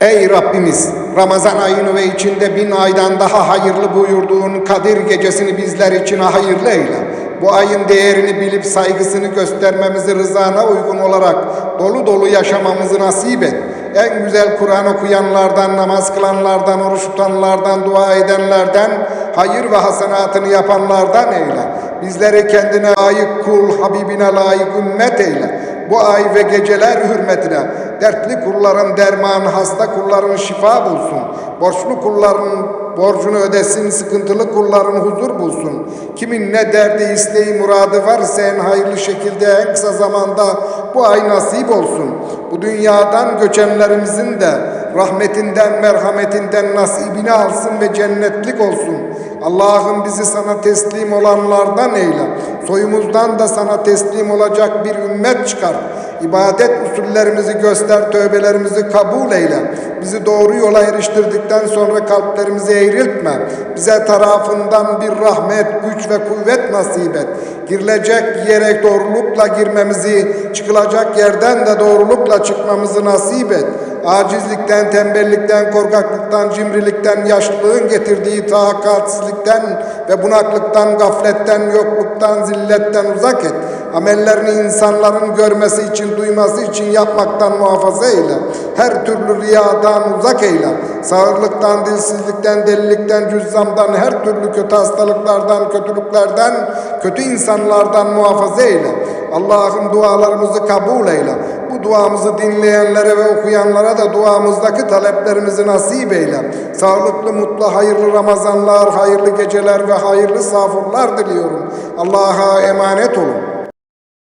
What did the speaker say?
Ey Rabbimiz! Ramazan ayını ve içinde bin aydan daha hayırlı buyurduğun Kadir gecesini bizler için hayırlı eyle. Bu ayın değerini bilip saygısını göstermemizi rızana uygun olarak dolu dolu yaşamamızı nasip et. En güzel Kur'an okuyanlardan, namaz kılanlardan, oruç tutanlardan, dua edenlerden, hayır ve hasenatını yapanlardan eyle. Bizleri kendine layık kul, Habibine layık ümmet eyle. Bu ay ve geceler hürmetine dertli kulların dermanı, hasta kulların şifa bulsun. Borçlu kulların borcunu ödesin, sıkıntılı kulların huzur bulsun. Kimin ne derdi, isteği, muradı varsa en hayırlı şekilde en kısa zamanda bu ay nasip olsun. Bu dünyadan göçenlerimizin de rahmetinden, merhametinden nasibini alsın ve cennetlik olsun. Allah'ım bizi sana teslim olanlardan eyle. Soyumuzdan da sana teslim olacak bir ümmet çıkar. İbadet usullerimizi göster, tövbelerimizi kabul eyle. Bizi doğru yola eriştirdikten sonra kalplerimizi eğriltme. Bize tarafından bir rahmet, güç ve kuvvet nasip et. Girilecek yere doğrulukla girmemizi, çıkılacak yerden de doğrulukla çıkmamızı nasip et. Acizlikten, tembellikten, korkaklıktan, cimrilikten, yaşlılığın getirdiği takatsizlikten ve bunaklıktan, gafletten, yokluktan, zilletten uzak et. Amellerini insanların görmesi için, duyması için yapmaktan muhafaza eyle. Her türlü riyadan uzak eyle. Sağırlıktan, dilsizlikten, delilikten, cüzzamdan, her türlü kötü hastalıklardan, kötülüklerden, kötü insanlardan muhafaza eyle. Allah'ım dualarımızı kabul eyle. Bu duamızı dinleyenlere ve okuyanlara da duamızdaki taleplerimizi nasip eyle. Sağlıklı, mutlu, hayırlı Ramazanlar, hayırlı geceler ve hayırlı safurlar diliyorum. Allah'a emanet olun.